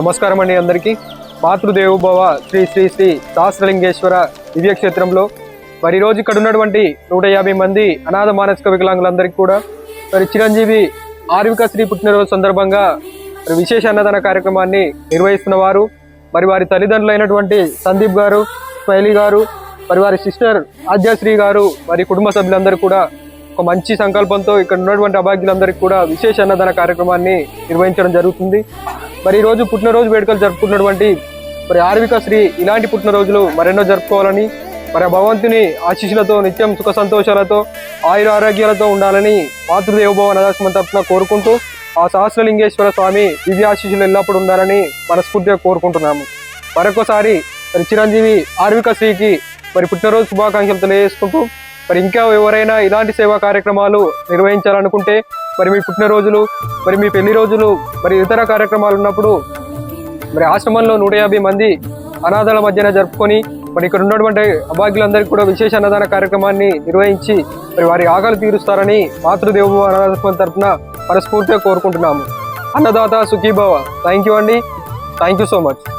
నమస్కారం అండి అందరికీ. మాతృదేవోభవ శ్రీ శ్రీ శ్రీ సహస్రలింగేశ్వర దివ్యక్షేత్రంలో మరి ఈరోజు రోజు ఇక్కడ ఉన్నటువంటి నూట యాభై మంది అనాథ మానసిక వికలాంగులందరికీ కూడా మరి చిరంజీవి ఆర్విక శ్రీ పుట్టినరోజు సందర్భంగా మరి విశేష అన్నదాన కార్యక్రమాన్ని నిర్వహిస్తున్న వారు మరి వారి తల్లిదండ్రులు అయినటువంటి సందీప్ గారు స్మైలీ గారు మరి వారి సిస్టర్ ఆద్యాశ్రీ గారు మరి కుటుంబ సభ్యులందరూ కూడా ఒక మంచి సంకల్పంతో ఇక్కడ ఉన్నటువంటి అభాగ్యులందరికీ కూడా విశేష అన్నదాన కార్యక్రమాన్ని నిర్వహించడం జరుగుతుంది. మరి ఈ రోజు పుట్టినరోజు వేడుకలు జరుపుకున్నటువంటి మరి ఆర్విక శ్రీ ఇలాంటి పుట్టినరోజులు మరెన్నో జరుపుకోవాలని మరి ఆ భగవంతుని ఆశీస్సులతో నిత్యం సుఖ సంతోషాలతో ఆయుర ఆరోగ్యాలతో ఉండాలని మాతృదేవభవ అనాథాశ్రమం తరఫున కోరుకుంటూ ఆ సహస్రలింగేశ్వర స్వామి దివ్య ఆశీస్సులు ఎల్లప్పుడూ ఉండాలని మనస్ఫూర్తిగా కోరుకుంటున్నాము. మరొకసారి మరి చిరంజీవి ఆర్విక శ్రీకి మరి పుట్టినరోజు శుభాకాంక్షలు తెలియజేసుకుంటూ మరి ఇంకా ఎవరైనా ఇలాంటి సేవా కార్యక్రమాలు నిర్వహించాలనుకుంటే మరి మీ పుట్టినరోజులు మరి మీ పెళ్ళి రోజులు మరి ఇతర కార్యక్రమాలు ఉన్నప్పుడు మరి ఆశ్రమంలో నూట యాభై మంది అనాథల మధ్యన జరుపుకొని మరి ఇక్కడ ఉన్నటువంటి అభాగ్యులందరికీ కూడా విశేష అన్నదాన కార్యక్రమాన్ని నిర్వహించి మరి వారి ఆకలి తీరుస్తారని మాతృదేవ అనాథాశ్రమం తరఫున మనస్ఫూర్తిగా కోరుకుంటున్నాము. అన్నదాత సుఖీభవ. థ్యాంక్ యూ అండి. Thank you so much